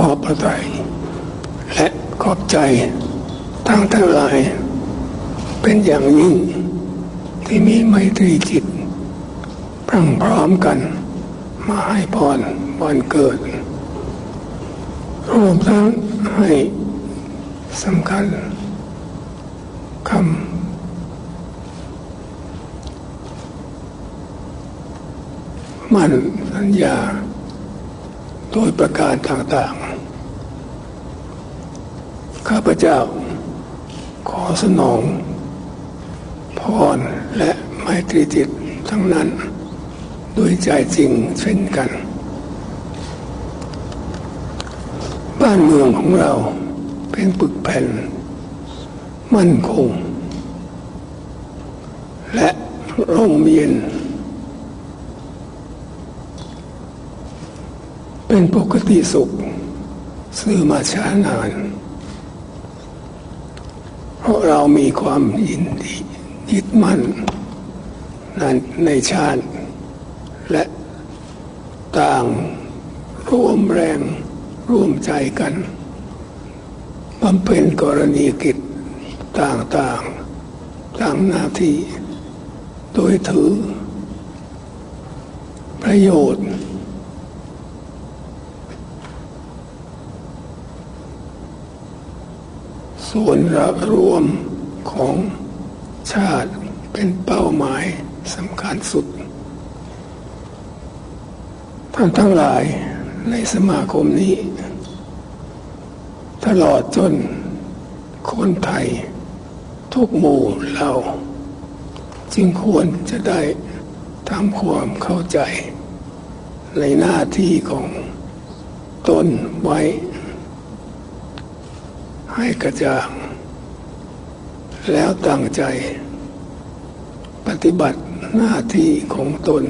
ขอประทัยและขอบใจทั้งทั้งหลาย เป็นอย่างยิ่งที่มีไมตรีจิตพรั่งพร้อมกัน มาให้พรวันเกิดรวมทั้งให้สำคัญคำมั่นสัญญา โดยประการต่างๆ ข้าพเจ้า ขอสนองพรและไมตรีจิตทั้งนั้นด้วยใจจริงเช่นกัน บ้านเมืองของเราเป็นปึกแผ่น มั่นคง และร่มเย็น เป็นปกติสุข ซื้อมาช้านาน ราะเรามีความยินดียึดมั่นนั้นในชาติ และต่างร่วมแรงร่วมใจกันบำเพ็ญกรณีกิจต่างๆตามหน้าที่ โดยถือ ประโยชน์ ส่วนรับรวมของชาติเป็นเป้าหมายสำคัญสุด ท่านทั้งหลายในสมาคมนี้ ตลอดจนคนไทย ทุกหมู่เรา จึงควรจะได้ทำความเข้าใจ ในหน้าที่ของตนไว้ ให้กระจ่าง แล้วตั้งใจ ปฏิบัติหน้าที่ของตน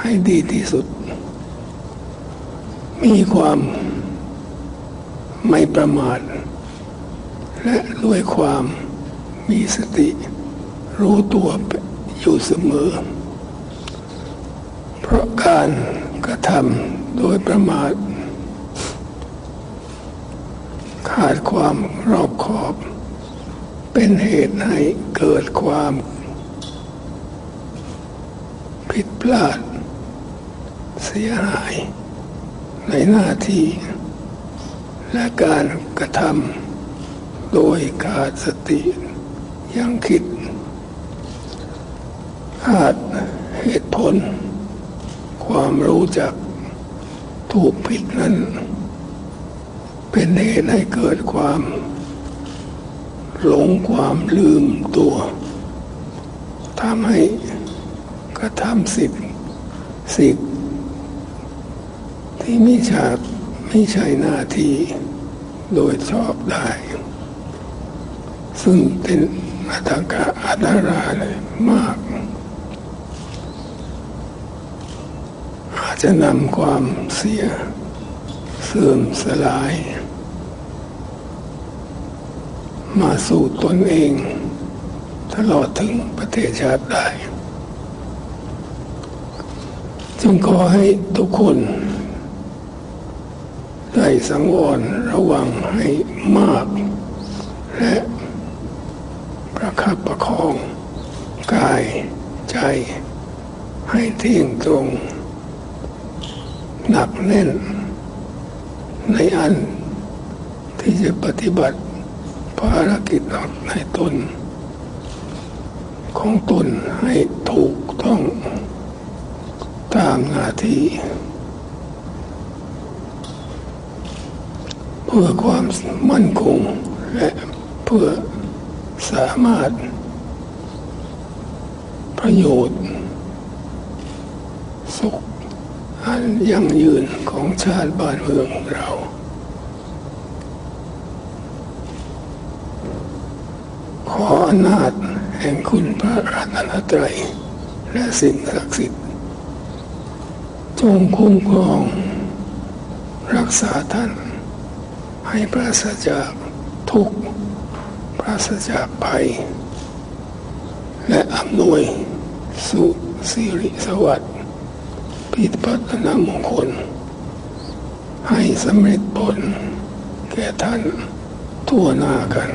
ให้ดีที่สุด มีความไม่ประมาท และด้วยความมีสติ รู้ตัวอยู่เสมอ เพราะการกระทำโดยประมาท ขาดความรอบคอบ เป็นเหตุให้เกิดความ ผิดพลาด เสียหาย ในหน้าที่ และการกระทำโดยขาดสติยังคิดขาดเหตุผล ความรู้จักถูกผิดนั้น เป็นเหตุให้เกิดความ หลงความลืมตัวทำให้กระทำสิ่งสิ่งที่ไม่ช่ไม่ใช่หน้าที่โดยชอบได้ ซึ่งเป็นอัตกะอัตราเลยมาก อาจจะนำความเสีย เสื่อมสลาย มาสู่ตนเอง ตลอดถึงประเทศชาติได้จึงขอให้ทุกคน ได้สังวรระวังให้มาก และประคับประคอง กายใจ ให้เที่ยงตรง หนักแน่น ในอันที่จะปฏิบัติ ภารกิจในตน ของตนให้ถูกต้องตามหน้าที่ เพื่อความมั่นคงและเพื่อสามารถ ประโยชน์ สุขอันยั่งยืนของชาติบ้านเมืองเรา ขออำนาจแห่งคุณพระรัตนตรัย และสิ่งศักดิ์สิทธิ์ จงคุ้มครอง รักษาท่าน ให้ปราศจากทุกข์ปราศจากภัย และอำนวยสุสิริสวัสดิ์พิพัฒนมงคล ให้สำเร็จผลแก่ท่านทั่วหน้ากัน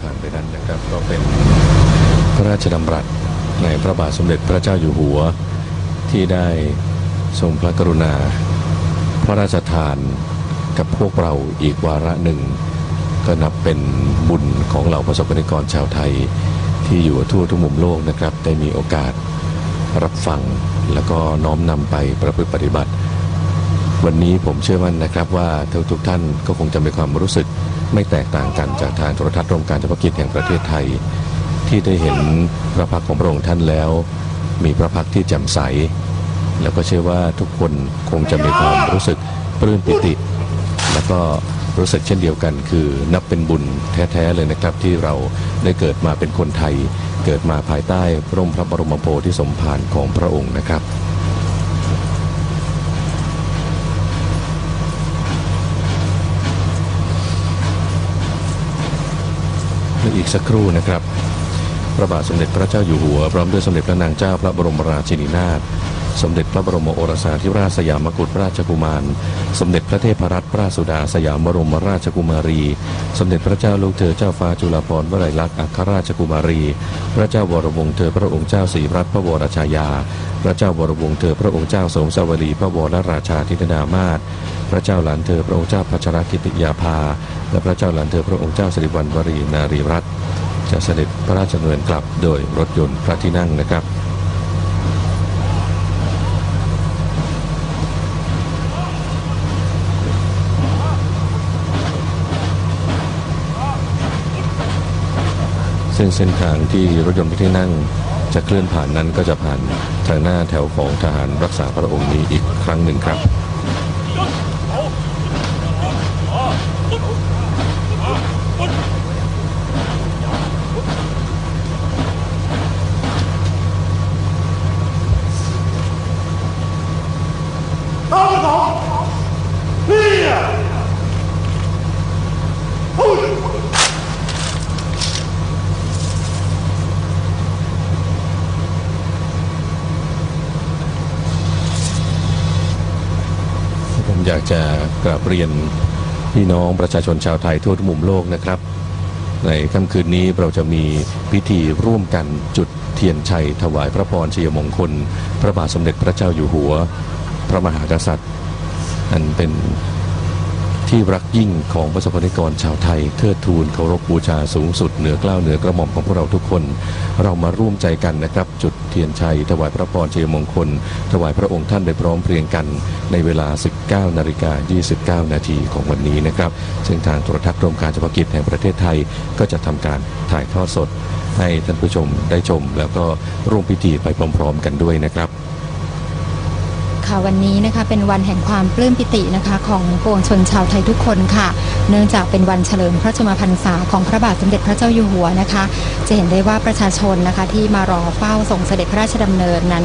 ผ่านไปนั้นนะครับ ก็เป็นพระราชดำรัสในพระบาทสมเด็จพระเจ้าอยู่หัว ที่ได้ทรงพระกรุณา พระราชทานกับพวกเราอีกวาระหนึ่ง ก็นับเป็นบุญของเหล่าประสบกรณิกรชาวไทย ที่อยู่ทั่วทุกมุมโลกนะครับ ได้มีโอกาสรับฟังแล้วก็น้อมนำไปประพฤติปฏิบัติ วันนี้ผมเชื่อมั่นนะครับว่าทุกทุกท่านก็คงจะมีความรู้สึก ไม่แตกต่างกันจากทางโทรทัศน์รวมการเฉพาะกิจแห่งประเทศไทย ที่ได้เห็นพระพักของพระองค์ท่านแล้ว มีพระพักที่แจ่มใส แล้วก็เชื่อว่าทุกคนคงจะมีความรู้สึกปลื้มปิติ แล้วก็รู้สึกเช่นเดียวกัน คือนับเป็นบุญแท้ๆเลยนะครับ ที่เราได้เกิดมาเป็นคนไทย เกิดมาภายใต้ร่มพระบรมโพธิสมภารของพระองค์นะครับ กสักครู่นะครับ พระบาทสมเด็จพระเจ้าอยู่หัว พร้อมด้วยสมเด็จพระนางเจ้าพระบรมราชินีนาถ สมเด็จพระบรมโอรสาธิราชสยามกุฎราชกุมาร สมเด็จพระเทพรัตนราชสุดาสยามบรมราชกุมารี สมเด็จพระเจ้าลูกเธอเจ้าฟ้าจุฬาภรณ์วลัยลักษณ์อัครราชกุมารี พระเจ้าวรวงศ์เธอพระองค์เจ้าศรีรัตนพระวรชายา พระเจ้าวรวงศ์เธอพระองค์เจ้าสมสวลีพระวรราชาธินดามาศพระเจ้าหลานเธอพระองค์เจ้าพัชรกิติยาภา และพระเจ้าหลานเธอพระองค์เจ้าสิริวัณวรีนารีรัตน์จะเสด็จพระราชดำเนินกลับโดยรถยนต์พระที่นั่งนะครับ ซึ่งเส้นทางที่รถยนต์ที่นั่งจะเคลื่อนผ่านนั้นก็จะผ่านทางหน้าแถวของทหารรักษาพระองค์นี้อีกครั้งหนึ่งครับากจะกราบเรียนพี่น้องประชาชนชาวไทยทั่วทุกมุมโลกนะครับ ในค่ำคืนนี้เราจะมีพิธีร่วมกันจุดเทียนชัยถวายพระพรชัยมงคล พระบาทสมเด็จพระเจ้าอยู่หัว พระมหากษัตริย์ อันเป็นที่รักยิ่งของประสบกรณิกรชาวไทย เทิดทูนเคารพบูชาสูงสุดเหนือกล้าวเหนือกระหม่อมของพวกเราทุกคน เรามาร่วมใจกันนะครับ จุดเทียนชัย ถวายพระพรชัยมงคล ถวายพระองค์ท่านโดยพร้อมเพรียงกันในเวลา 19นาฬิกา29 นาทีของวันนี้นะครับ ซึ่งทางโทรทัศน์รมการเฉพาะกิจแห่งประเทศไทยก็จะทำการถ่ายทอดสด ให้ท่านผู้ชมได้ชม แล้วก็ร่วมพิธีไปพร้อม ๆ กันด้วยนะครับค่ะวันนี้นะคะเป็นวันแห่งความปลื้มปิตินะคะของปวงชนชาวไทยทุกคนค่ะ เนื่องจากเป็นวันเฉลิมพระชนมพรรษาของพระบาทสมเด็จพระเจ้าอยู่หัวนะคะ จะเห็นได้ว่าประชาชนนะคะที่มารอเฝ้าส่งเสด็จพระราชดำเนินนั้น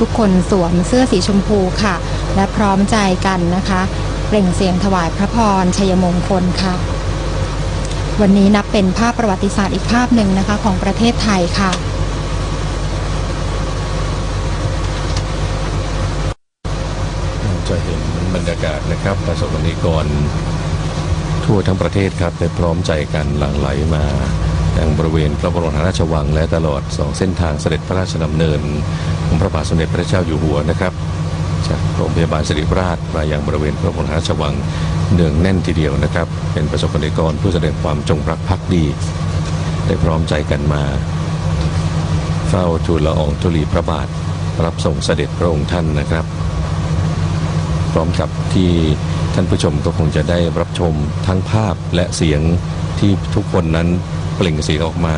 ทุกคนสวมเสื้อสีชมพูค่ะ และพร้อมใจกันนะคะ เปล่งเสียงถวายพระพรชัยมงคลค่ะ วันนี้นับเป็นภาพประวัติศาสตร์อีกภาพหนึ่งนะคะของประเทศไทยค่ะจะเห็นบรรยากาศนะครับประสบกรณิกรทั่วทั้งประเทศครับได้พร้อมใจกันหลั่งไหลมา ยังบริเวณพระบรมราชวังและตลอดสองเส้นทางเสด็จพระราชดำเนินของพระบาทสมเด็จพระเจ้าอยู่หัวนะครับ จากโรงพยาบาลสิริราชมายังบริเวณพระบรมราชวังเนืองแน่นทีเดียวนะครับ เป็นประสบกรณิกรผู้แสดงความจงรักภักดี ได้พร้อมใจกันมา เฝ้าทูลละอองธุลีพระบาทรับส่งเสด็จพระองค์ท่านนะครับ พร้อมกับที่ท่านผู้ชมก็คงจะได้รับชมทั้งภาพและเสียงที่ทุกคนนั้น เปล่งเสียงออกมา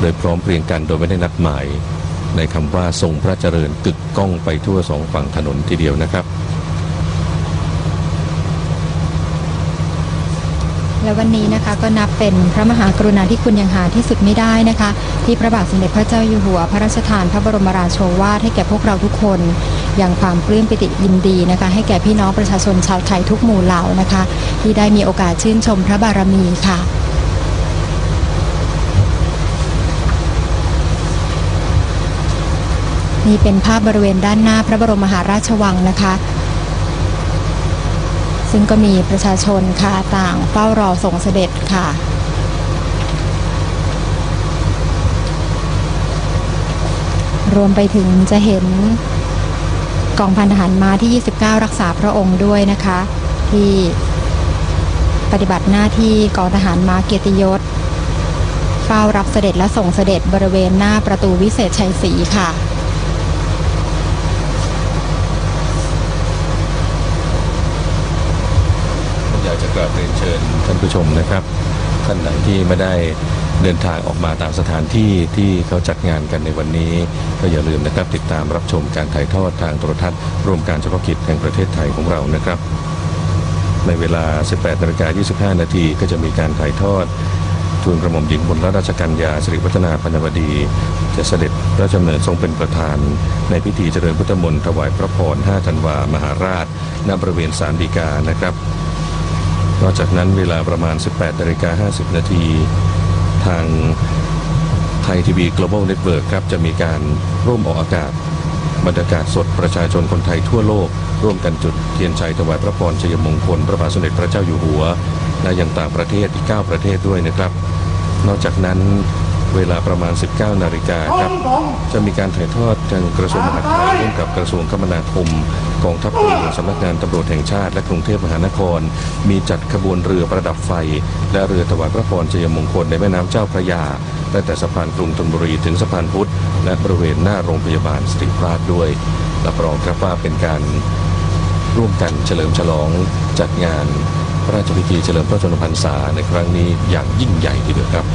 โดยพร้อมเพรียงกันโดยไม่ได้นัดหมาย ในคำว่าทรงพระเจริญกึกก้องไปทั่วสองฝั่งถนนทีเดียวนะครับ และวันนี้นะคะก็นับเป็นพระมหากรุณาธิคุณอย่างหาที่สุดไม่ได้นะคะ ที่พระบาทสมเด็จพระเจ้าอยู่หัว พระราชทานพระบรมราโชวาทให้แก่พวกเราทุกคนอย่างความปลื้มปิติยินดีนะคะ ให้แก่พี่น้องประชาชนชาวไทยทุกหมู่เหล่านะคะ ที่ได้มีโอกาสชื่นชมพระบารมีค่ะ นี่เป็นภาพบริเวณด้านหน้าพระบรมมหาราชวังนะคะ ซึ่งก็มีประชาชนค่ะต่างเฝ้ารอส่งเสด็จค่ะรวมไปถึงจะเห็นกองพันทหารม้าที่ 29 รักษาพระองค์ด้วยนะคะ ที่ปฏิบัติหน้าที่กองทหารม้าเกียรติยศ เฝ้ารับเสด็จและส่งเสด็จบริเวณหน้าประตูวิเศษชัยศรีค่ะ อยา กจะกราบเรียนเชิญท่านผู้ชมนะครับท่านไหนที่ไม่ได้เดินทางออกมาตามสถานที่ที่เขาจัดงานกันในวันนี้ ก็อย่าลืมนะครับติดตามรับชมการถ่ายทอดทางโทรทัศน์รวมการเฉพาะกิจแห่งประเทศไทยของเรานะครับ ในเวลา 18นาฬิกา25 นาทีก็จะมีการถ่ายทอดทูลกระหม่อมหญิงบนราชกัญญาสิริวัฒนาพันวดี จะเสด็จพระชำเนินทรงเป็นประธาน ในพิธีเจริญพุทธมนต์ถวายพระพร 5 ธันวามหาราชณบริเวณสารดีกานะครับ นอกจากนั้นเวลาประมาณ 18นาฬิกา50 นาทีทางไทยทีวี Global Network ครับจะมีการร่วมออกอากาศ บรรยากาศสดประชาชนคนไทยทั่วโลก ร่วมกันจุดเทียนชัยถวายพระพรชัยมงคล พระบาทสมเด็จพระเจ้าอยู่หัว และยังต่างประเทศอีก 9 ประเทศด้วยนะครับ นอกจากนั้น เวลาประมาณ 19 นาฬิกาครับ จะมีการถ่ายทอดทางกระทรวงมหาดไทยร่วมกับกระทรวงคมนาคมกองทัพเรือสำนักงานตำรวจแห่งชาติ และกรุงเทพมหานคร มีจัดขบวนเรือประดับไฟ และเรือถวายพระพรชัยมงคลในแม่น้ำเจ้าพระยาตั้งแต่สะพานกรุงธนบุรีถึงสะพานพุทธและบริเวณหน้าโรงพยาบาลสิริราชด้วยรับรองครับว่าเป็นการร่วมกันเฉลิมฉลองจัดงานพระราชพิธีเฉลิมพระชนมพรรษาในครั้งนี้อย่างยิ่งใหญ่ทีเดียวครับ